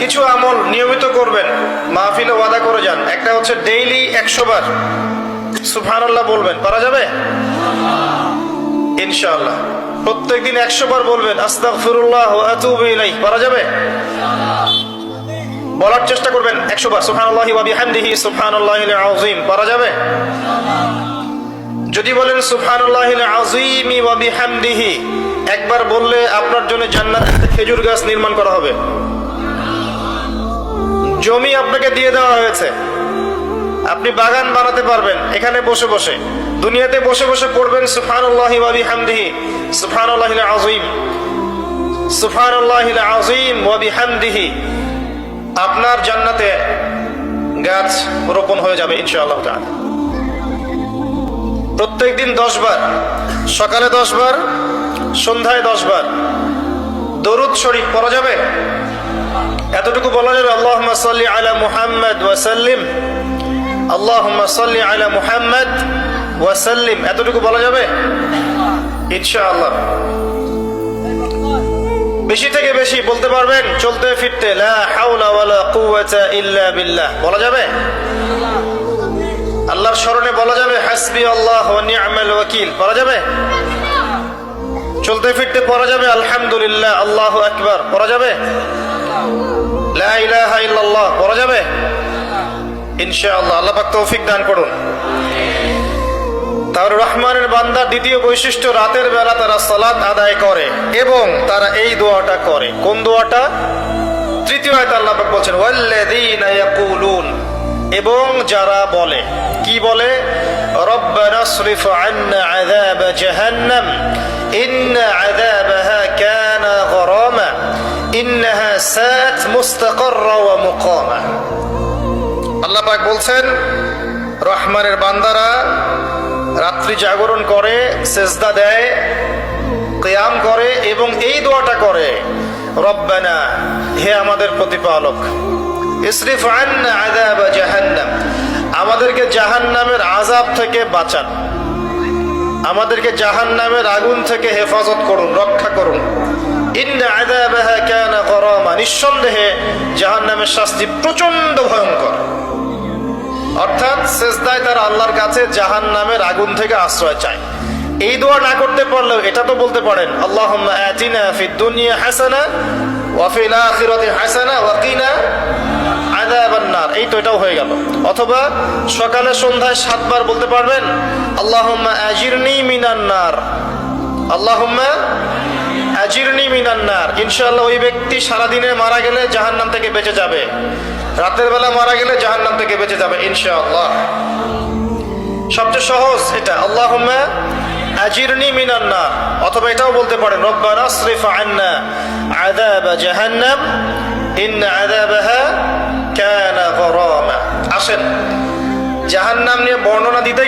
কিছু আমল নিয়মিত করবেন, মাহফিলে ওয়াদা করে যান। একটা হচ্ছে ডেইলি একশো বার। সুবহানাল্লাহ বলবেন। পারা যাবে? ইনশাআল্লাহ। প্রত্যেকদিন একশো বার বলবেন, আস্তাগফিরুল্লাহ আতুবু পারা যাবে? বলার চেষ্টা করবেন একশো বার। সুবহানাল্লাহি ওয়া বিহামদিহি, সুবহানাল্লাহিল আযীম। পারা যাবে? যদি বলেন, সুবহানাল্লাহিল আযীমি ওয়া বিহামদিহি, একবার বললে আপনার জন্য জান্নাত খেজুর গাছ নির্মাণ করা হবে। জমি আপনাকে দিয়ে দেওয়া হয়েছে। আপনি বাগান বানাতে পারবেন, এখানে বসে বসে। দুনিয়াতে বসে বসে পড়বেন, সুবহানাল্লাহি ওয়া বিহামদিহি। সুবহানাল্লাহিল আযীম সুবহানাল্লাহিল আযীম ওয়া বিহামদিহি। আপনার জান্নাতে গাছ রোপণ হয়ে যাবে ইনশাআল্লাহ প্রত্যেক দিন দশ বার সকালে দশ বার সন্ধ্যায় দশ বার দরুদ শরীফ পড়া যাবে? এতটুকু বলা যাবে আল্লাহ সাল্লি আলা মুহাম্মদ ওয়াসাল্লিম আল্লাহ সাল্লি আলা মুহাম্মদ ওয়াসাল্লিম এতটুকু বলা যাবে? ইনশাআল্লাহ। বেশি থেকে বেশি বলতে পারবেন, চলতে ফিরতে। লা হাওলা ওয়ালা কুওয়াতা ইল্লা বিল্লাহ। বলা যাবে? আল্লাহর স্মরণে বলা যাবে, হাসবি আল্লাহ ওয়া নি'মাল ওয়াকিল। বলা যাবে? চলতে ফিরতে পড়া যাবে, আলহামদুলিল্লাহ, আল্লাহু আকবার। পড়া যাবে? পড়া যাবে? ইনশাআল্লাহ। আল্লাহ পাক তৌফিক দান করুন। তার রহমানের বান্দার দ্বিতীয় বৈশিষ্ট্য, রাতের বেলা তারা সালাত আদায় করে এবং তারা এই দোয়াটা করে। কোন দোয়াটা? তৃতীয় আয়তে আল্লাহ পাক বলছেন, ওয়াল্লাযীনা ইয়াকুলুন। এবং যারা বলে, কি বলে? রব্বানা সরিফ আন্না আযাব জাহান্নাম। ইন্না আযাবাহা কানা গরামা। ইন্নাহা সাত মুস্তাকাররা ওয়া মুকামা। আল্লাহ বলছেন, রহমানের বান্দারা রাত্রি জাগরণ করে, সেজদা দেয়, কেয়াম করে এবং এই দোয়াটা করে, রব্বানা, হে আমাদের প্রতিপালক, ইসরিফ আন্না আযাব জাহান্নাম, আমাদেরকে জাহান্নামের আযাব থেকে বাঁচান। আমাদেরকে জাহান্নামের আগুন থেকে হেফাজত করুন, রক্ষা করুন। নিঃসন্দেহে জাহান্নামের শাস্তি প্রচণ্ড ভয়ঙ্কর। অর্থাৎ শেষদায় তারা আল্লাহর কাছে জাহান নামের আগুন থেকে আশ্রয় চায়। এই দোয়া না করতে পারলেও এটা তো বলতে পারেন আল্লাহ হাসানা হাসানা ওয়া কিনা আযাবান এই তো এটাও হয়ে গেল। অথবা সকালে সন্ধ্যায় সাতবার বলতে পারবেন, আল্লাহুম্মা আজিরনি মিনান নার। আল্লাহুম্মা আজিরনি মিনান নার ইনশাআল্লাহ ওই ব্যক্তি সারাদিনে মারা গেলে জাহান্নাম থেকে বেঁচে যাবে। রাতের বেলা মারা গেলে জাহান্নাম থেকে বেঁচে যাবে, ইনশাআল্লাহ। সবচেয়ে সহজ এটা। আল্লাহুম্মা আজিরনি মিনান নার অথবা এটাও বলতে পারেন, রব্বানা আসরিফ আন্না আযাব জাহান্নাম ইন আযাবাহা কানা গরামা। আসেন, জাহান্নাম নিয়ে বর্ণনা দিতে